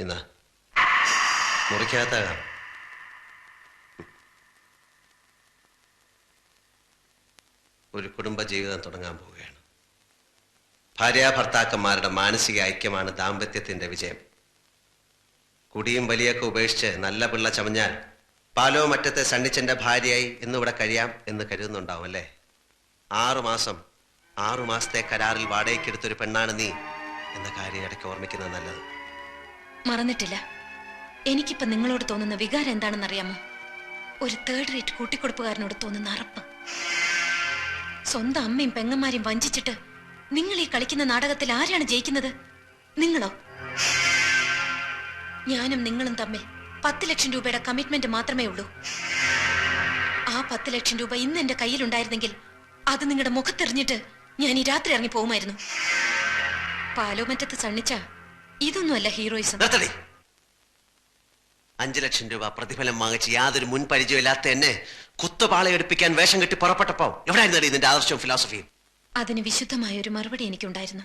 ഇന്ന്. മുറിക്കകത്താകാം. ഒരു കുടുംബ ജീവിതം തുടങ്ങാൻ പോവുകയാണ്. ഭാര്യ ഭർത്താക്കന്മാരുടെ മാനസിക ഐക്യമാണ് ദാമ്പത്യത്തിന്റെ വിജയം. കുടിയും വലിയൊക്കെ ഉപേക്ഷിച്ച് നല്ല പിള്ള ചമഞ്ഞാൽ പാലോ മറ്റത്തെ സണ്ണിച്ചന്റെ ഭാര്യയായി ഇന്നിവിടെ കഴിയാം എന്ന് കരുതുന്നുണ്ടാവും അല്ലേ? ആറുമാസം ആറുമാസത്തെ ആറു മാസത്തെ കരാറിൽ വാടകയ്ക്കെടുത്തൊരു പെണ്ണാണ് നീ എന്ന കാര്യം ഇടയ്ക്ക് ഓർമ്മിക്കുന്നത് നല്ലത്. മറന്നിട്ടില്ല. എനിക്കിപ്പോ നിങ്ങളോട് തോന്നുന്ന വികാരം എന്താണെന്ന് അറിയാമോ ഒരു തേർഡ് റേറ്റ് കൂട്ടിക്കൊടുപ്പുകാരനോട് തോന്നുന്ന അറപ്പ്. സ്വന്തം അമ്മയും പെങ്ങന്മാരെയും വഞ്ചിച്ചിട്ട് നിങ്ങൾ ഈ കളിക്കുന്ന നാടകത്തിൽ ആരാണ് ജയിക്കുന്നത്? നിങ്ങളോ? ഞാനും നിങ്ങളും തമ്മിൽ പത്ത് ലക്ഷം രൂപയുടെ കമ്മിറ്റ്മെന്റ് മാത്രമേ ഉള്ളൂ. ആ പത്ത് ലക്ഷം രൂപ ഇന്ന് എന്റെ കയ്യിലുണ്ടായിരുന്നെങ്കിൽ അത് നിങ്ങളുടെ മുഖത്തെറിഞ്ഞിട്ട് ഞാൻ ഈ രാത്രി ഇറങ്ങി പോകുമായിരുന്നു. പാലോമറ്റത്ത് സണ്ണിച്ച ഇതൊന്നുമല്ല ഹീറോയിസം. നിർത്തടി. അഞ്ചു ലക്ഷം രൂപ പ്രതിഫലം വാങ്ങിച്ച് യാതൊരു മുൻ പരിചയമില്ലാത്ത എന്നെ കുത്തുപാളയെടുപ്പിക്കാൻ വേഷം കെട്ടി പുറപ്പെട്ടപ്പോ എവിടെയായിരുന്നു ഇതിന്റെ ആദർശവും ഫിലോസഫിയും അതിന് വിശുദ്ധമായ ഒരു മറുപടി എനിക്കുണ്ടായിരുന്നു.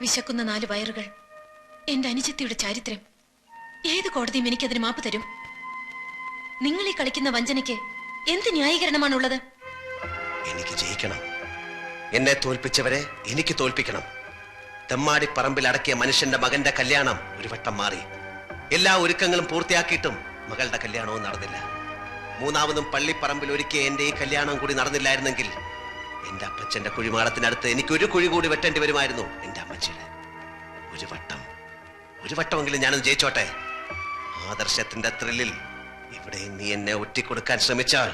വിശക്കുന്ന നാല് വയറുകൾ എന്റെ അനുജത്തിയുടെ ചാരിത്രം. ഏത് കോടതിയും എനിക്കതിന് മാപ്പ് തരും? നിങ്ങൾ ഈ കളിക്കുന്ന വഞ്ചനയ്ക്ക് എന്ത് ന്യായീകരണമാണുള്ളത്? എനിക്ക് ജയിക്കണം. എന്നെ തോൽപ്പിച്ചവരെ എനിക്ക് തോൽപ്പിക്കണം. തെമ്മാടി പറമ്പിൽ അടക്കിയ മനുഷ്യന്റെ മകന്റെ കല്യാണം ഒരു വട്ടം മാറി. എല്ലാ ഒരുക്കങ്ങളും പൂർത്തിയാക്കിയിട്ടും മകളുടെ കല്യാണവും നടന്നില്ല. മൂന്നാമതും പള്ളിപ്പറമ്പിൽ ഒരുക്കിയ എന്റെ ഈ കല്യാണം കൂടി നടന്നില്ലായിരുന്നെങ്കിൽ എന്റെ അപ്പച്ചന്റെ കുഴിമാടത്തിനടുത്ത് എനിക്ക് ഒരു കുഴി കൂടി വെട്ടേണ്ടി വരുമായിരുന്നു എന്റെ അമ്മച്ചിയുടെ. ഒരു വട്ടം. ഒരു വട്ടമെങ്കിലും ഞാനത് ജയിച്ചോട്ടെ? ആദർശത്തിന്റെ ത്രില്ലിൽ ഇവിടെ നീ എന്നെ ഒറ്റിക്കൊടുക്കാൻ ശ്രമിച്ചാൽ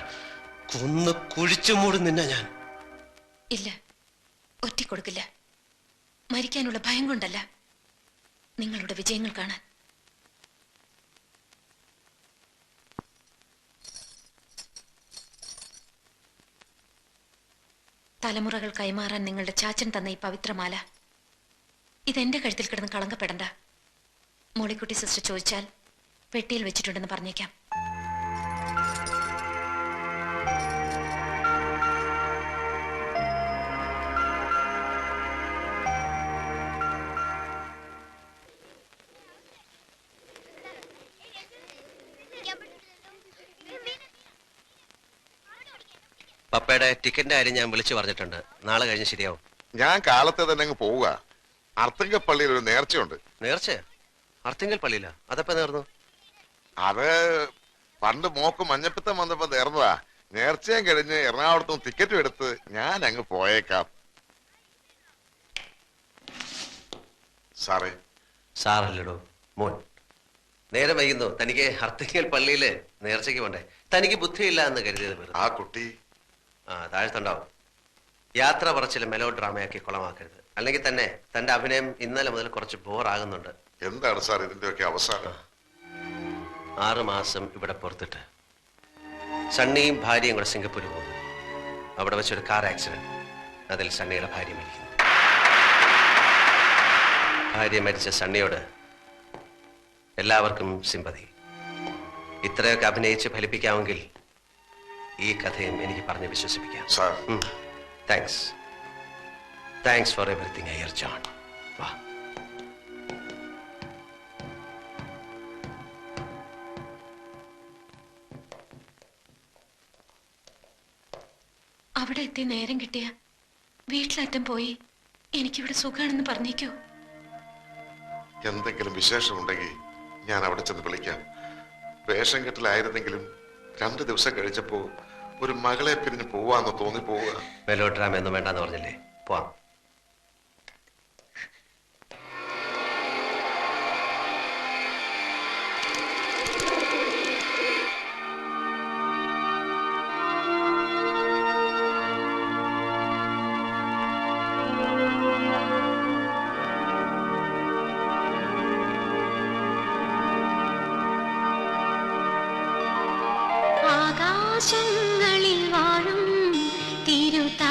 കൊന്ന് കുഴിച്ചു മൂടും നിന്നെ ഞാൻ. ഇല്ല. ഒറ്റിക്കൊടുക്കില്ല. മരിക്കാനുള്ള ഭയം കൊണ്ടല്ല നിങ്ങളുടെ വിജയങ്ങൾ കാണാൻ. തലമുറകൾ കൈമാറാൻ നിങ്ങളുടെ ചാച്ചൻ തന്ന ഈ പവിത്രമാല. ഇതെന്റെ കഴുത്തിൽ കിടന്ന് കളങ്കപ്പെടണ്ട. മോളിക്കുട്ടി സിസ്റ്റർ ചോദിച്ചാൽ പെട്ടിയിൽ വെച്ചിട്ടുണ്ടെന്ന് പറഞ്ഞേക്കാം. പപ്പയുടെ ടിക്കറ്റിന്റെ കാര്യം ഞാൻ വിളിച്ചു പറഞ്ഞിട്ടുണ്ട്. നാളെ കഴിഞ്ഞ് ശരിയാവും. ഞാൻ കാലത്തെ തന്നെ അങ്ങ് പോവുക. അർത്തിങ്കൽ പള്ളിയിൽ ഒരു നേർച്ചയുണ്ട്. നേർച്ച? അർത്തിങ്കൽ പള്ളിയില? അതപ്പോ നേർന്നു? അത് പണ്ട് മോക്ക് മഞ്ഞപ്പിത്തം വന്നപ്പോ നേർന്നതാ. നേർച്ചയും കഴിഞ്ഞ് എറണാകുളത്തും ടിക്കറ്റും എടുത്ത് ഞാൻ അങ്ങ് പോയേക്കാം. സാറേ. സാറല്ലടോ മോൻ. നേരെ വൈകുന്നു. തനിക്ക് അർത്തിങ്കൽ പള്ളിയിൽ നേർച്ചയ്ക്ക് പോണ്ടേ? തനിക്ക് ബുദ്ധിയില്ല എന്ന് കരുതിയത് ആ കുട്ടി ആ താഴ്ത്തുണ്ടാവും യാത്ര കുറച്ചിൽ മെലോ ഡ്രാമയാക്കി കുളമാക്കരുത്. അല്ലെങ്കിൽ തന്നെ തന്റെ അഭിനയം ഇന്നലെ മുതൽ കുറച്ച് ബോറാകുന്നുണ്ട്. എന്താണ് സാർ ഇതിന്റെയൊക്കെ അവസാനം? ആറ് മാസം ഇവിടെ പുറത്തിട്ട്. സണ്ണിയും ഭാര്യയും കൂടെ സിംഗപ്പൂരിൽ പോകുന്നു. അവിടെ വെച്ചൊരു കാർ ആക്സിഡന്റ് അതിൽ സണ്ണിയുടെ ഭാര്യ മരിക്കുന്നു. ഭാര്യ മരിച്ച സണ്ണിയോട് എല്ലാവർക്കും സിമ്പതി ഇത്രയൊക്കെ അഭിനയിച്ച് ഫലിപ്പിക്കാമെങ്കിൽ ഈ കഥയും എനിക്ക് പറഞ്ഞ് വിശ്വസിപ്പിക്കാം. Sir. Thanks thanks for everything I John വാ. അവിടെ എത്തി നേരം കിട്ടിയ. വീട്ടിലറ്റം പോയി. എനിക്കിവിടെ സുഖാണെന്ന് പറഞ്ഞേക്കോ. എന്തെങ്കിലും വിശേഷമുണ്ടെങ്കിൽ ഞാൻ അവിടെ ചെന്ന് വിളിക്കാം. വേഷം കെട്ടിലായിരുന്നെങ്കിലും രണ്ടു ദിവസം കഴിച്ചപ്പോ ഒരു മകളെ പിരിഞ്ഞ് പോവാന്ന് തോന്നി പോവുക ഒന്നും വേണ്ടെന്ന് പറഞ്ഞില്ലേ? പോവാം. ആകാശങ്ങളിൽ വാഴും തിരുത്ത